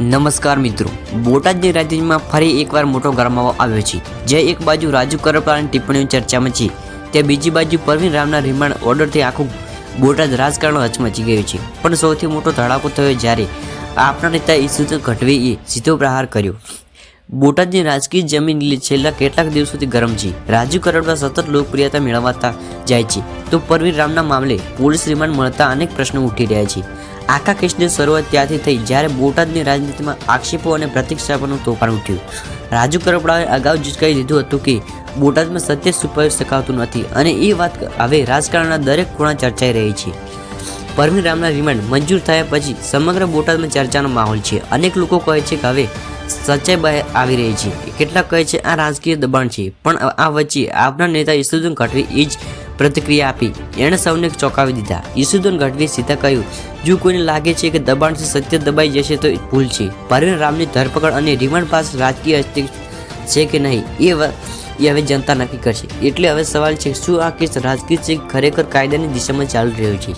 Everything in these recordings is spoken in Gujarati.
નમસ્કાર મિત્રો. બોટાદની રાજ્યમાં ફરી એકવાર મોટો ગરમાવો આવ્યો છે. જે એક બાજુ રાજુ કરપલાની ટિપ્પણીઓ ચર્ચામાં છે, તે બીજી બાજુ પરવીન રામના રિમાન્ડ ઓર્ડરથી આખું બોટાદ રાજકારણ હચમચી ગયું છે. પણ સૌથી મોટો ધડાકો થયો જ્યારે આપણા નેતા ઈસુદાન ગઢવીએ સીધો પ્રહાર કર્યો. બોટાદની રાજકીય જમીન છેલ્લા કેટલાક દિવસોથી ગરમ છે. રાજુ કરપલા સતત લોકપ્રિયતા મેળવતા જાય છે. તો પરવીર રામના મામલે પોલીસ રિમાન્ડ મળતા અનેક પ્રશ્નો ઉઠી રહ્યા છે. આખા કેસની શરૂઆત ત્યાંથી થઈ, જ્યારે બોટાદની રાજનીતિમાં આક્ષેપો અને પ્રતિક્ષેપોનું તોફાન ઉઠ્યું. રાજુ કરપડાએ અગાઉ જ કહી દીધું હતું કે, બોટાદમાં સત્ય છુપાવી શકાતું નથી અને એ વાત હવે રાજકારણના દરેક ખૂણા ચર્ચાઈ રહી છે. પરમી રામના રિમાન્ડ મંજૂર થયા પછી સમગ્ર બોટાદમાં ચર્ચાનો માહોલ છે. અનેક લોકો કહે છે કે હવે સચ્ચાઈ બહાર આવી રહી છે. કેટલાક કહે છે આ રાજકીય દબાણ છે, પણ આ વચ્ચે આપના નેતા ઈસુદ્દીન ગઢવી એ જ પ્રતિક્રિયા આપી. એણે સૌને ચોંકાવી દીધા. ઈસુદ્દીન ગઢવીએ સીધા કહ્યું, જો કોઈને લાગે છે કે દબાણથી સત્ય દબાઈ જશે તો ભૂલ છે. પરવીન રામની ધરપકડ અને રિમાન્ડ પાસ રાજકીય છે કે નહીં, એ એ હવે જનતા નક્કી કરશે. એટલે હવે સવાલ છે, શું આ કેસ રાજકીય છે ખરેખર કાયદાની દિશામાં ચાલી રહ્યો છે?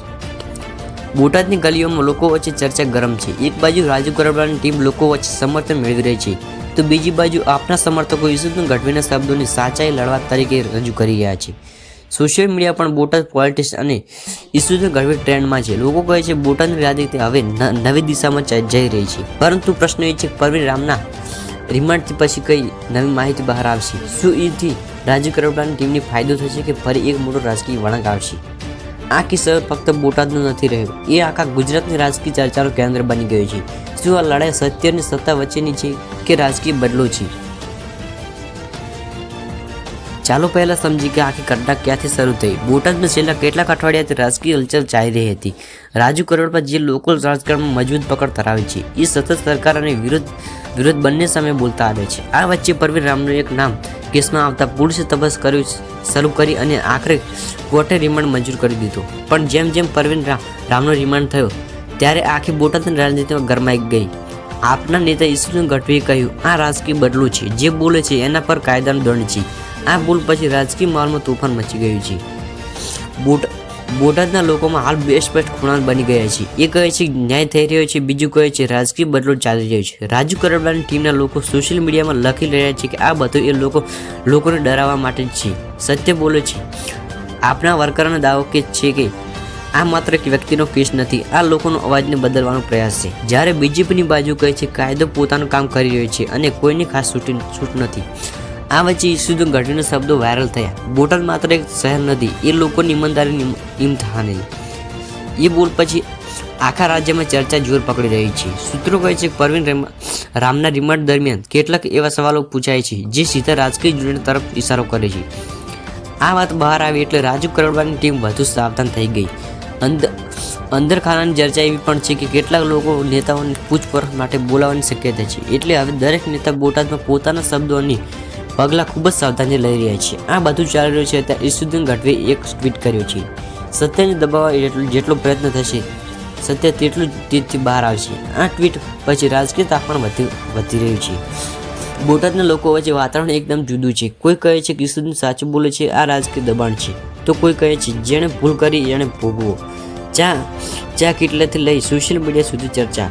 બોટાદની ગલીઓમાં લોકો વચ્ચે ચર્ચા ગરમ છે. એક બાજુ રાજુ કરપડાની ટીમ લોકો વચ્ચે સમર્થન મેળવી રહી છે. તો બીજી બાજુ આપના સમર્થકો ઈસુદ્દીન ગઢવીના શબ્દોની સાચાઈ લડવા તરીકે રજૂ કરી રહ્યા છે. સોશિયલ મીડિયા પણ બોટાદ પોલિટિક્સ અને ઈસુદ્દીન ગઢવી ટ્રેન્ડમાં છે. લોકો કહે છે, બોટાદની રાજનીતિ હવે નવી દિશામાં જઈ રહી છે. પરંતુ પ્રશ્ન એ છે કે પરવીર રામના રિમાન્ડથી પછી કઈ નવી માહિતી બહાર આવશે? શું એથી રાજ્ય કરોડાની ટીમને ફાયદો થશે કે ફરી એક મોટો રાજકીય વળાંક આવશે? આ કિસ્સો ફક્ત બોટાદનો નથી રહ્યો. એ આખા ગુજરાતની રાજકીય ચર્ચાનું કેન્દ્ર બની ગયું છે. શું આ લડાઈ સત્ય અને સત્તા વચ્ચેની છે કે રાજકીય બદલો છે? ચાલો પહેલા સમજી કે આખી ઘટના ક્યાંથી શરૂ થઈ. બોટાદમાં છેલ્લા કેટલાક અઠવાડિયાથી રાજકીય હલચલ ચાલી રહી હતી. રાજુ કરોડપા જે લોકલ રાજકારણમાં મજબૂત પકડ ધરાવે છે, એ સતત સરકાર અને વિરોધ વિરોધ બંને સામે બોલતા આવે છે. આ વચ્ચે પરવીન રામનું એક નામ કેસમાં આવતા પોલીસે તપાસ કર્યું શરૂ કરી અને આખરે કોર્ટે રિમાન્ડ મંજૂર કરી દીધો. પણ જેમ જેમ પરવીન રામ રામનો રિમાન્ડ થયો, ત્યારે આખી બોટાદની રાજનીતિમાં ગરમાઈ ગઈ. આપના નેતા ઈસુદાન ગઢવીએ કહ્યું, આ રાજકીય બદલું છે. જે બોલે છે એના પર કાયદાનો દંડ છે. આ ભૂલ પછી રાજકીય માહોલમાં તોફાન મચી ગયું છે. બોટ બોટાદના લોકોમાં હાલ બે સ્પષ્ટ ખૂણા બની ગયા છે. એ કહે છે, ન્યાય થઈ રહ્યો છે. બીજું કહે છે, રાજકીય બદલો ચાલી રહ્યો છે. રાજુ કરડવાની ટીમના લોકો સોશિયલ મીડિયામાં લખી રહ્યા છે કે આ બધું એ લોકો લોકોને ડરાવવા માટે જ છે. સત્ય બોલે છે, આપણા વર્કરનો દાવો કે છે કે આ માત્ર એક વ્યક્તિનો કેસ નથી, આ લોકોનો અવાજને બદલવાનો પ્રયાસ છે. જ્યારે બીજેપીની બાજુ કહે છે, કાયદો પોતાનું કામ કરી રહ્યો છે અને કોઈની ખાસ છૂટ નથી. આ વચ્ચે ઈસુદાન ગઢવીના શબ્દો વાયરલ થયા. બોટાદ માત્ર એક શહેર નથી, એ લોકોની ઈમાનદારીની ઇમ્તહાન એ બોલ પછી આખા રાજ્યમાં ચર્ચા જોર પકડી રહી છે. સૂત્રો કહે છે કે પરવીન રેમ- રામના રિમાન્ડ દરમિયાન કેટલાક એવા સવાલો પૂછાય છે જે સીધા રાજકીય જોડણી તરફ ઇશારો કરે છે. આ વાત બહાર આવી એટલે રાજુ કરોડવાની ટીમ વધુ સાવધાન થઈ ગઈ. અંદર અંદરખાનાની ચર્ચા એવી પણ છે કે કેટલાક લોકો નેતાઓને પૂછપરછ માટે બોલાવવાની શક્યતા છે. એટલે હવે દરેક નેતા બોટાદમાં પોતાના શબ્દોની પગલાં ખૂબ જ સાવધાની લઈ રહ્યા છે આ બધું ચાલી રહ્યું છે ત્યાં ઈસુદ્દીન ગઢવીએ એક ટ્વીટ કર્યો છે. સત્યને દબાવવા એટલું જેટલો પ્રયત્ન થશે, સત્ય તેટલું જ તેજથી બહાર આવશે. આ ટ્વીટ પછી રાજકીય તાપમાન વધી વધી રહ્યું છે. બોટાદના લોકો વચ્ચે વાતાવરણ એકદમ જુદું છે. કોઈ કહે છે કે ઈસુદ્દીન સાચું બોલે છે, આ રાજકીય દબાણ છે. તો કોઈ કહે છે, જેણે ભૂલ કરી, એણે ભોગવો. ચા ચા કેટલેથી લઈ સોશિયલ મીડિયા સુધી ચર્ચા.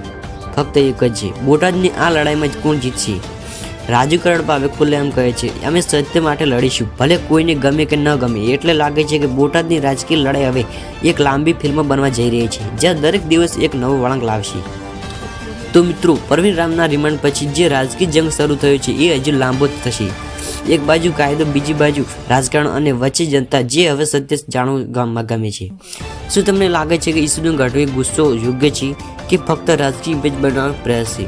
ફક્ત એક જ છે. બોટાદની આ લડાઈમાં કોણ જીતશે? રાજુ કરડપા હવે ખુલ્લેઆમ કહે છે, અમે સત્ય માટે લડીશું. ભલે કોઈને ગમે કે ન ગમે, એટલે લાગે છે કે બોટાદની રાજકીય લડાઈ હવે એક લાંબી ફિલ્મ બનવા જઈ રહી છે, જ્યાં દરેક દિવસ એક નવો વળાંક લાવશે. તો મિત્રો, પરવીન રામના રિમાન્ડ પછી જે રાજકીય જંગ શરૂ થયો છે, એ હજુ લાંબો થશે. એક બાજુ કાયદો, બીજી બાજુ રાજકારણ અને વચ્ચે જનતા જે હવે સત્ય જાણવું ગામમાં ગમે છે. શું તમને લાગે છે કે ઈસુદીન ગઢવી ગુસ્સો યોગ્ય છે કે ફક્ત રાજકીય ઇમેજ બનાવવાનો પ્રયાસ છે?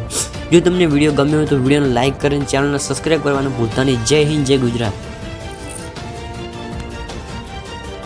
જો તમને વીડિયો ગમ્યો હોય તો વિડીયોને લાઇક કરીને ચેનલને સબસ્ક્રાઈબ કરવાનું ભૂલતા નહીં. જય હિન્દ, જય ગુજરાત.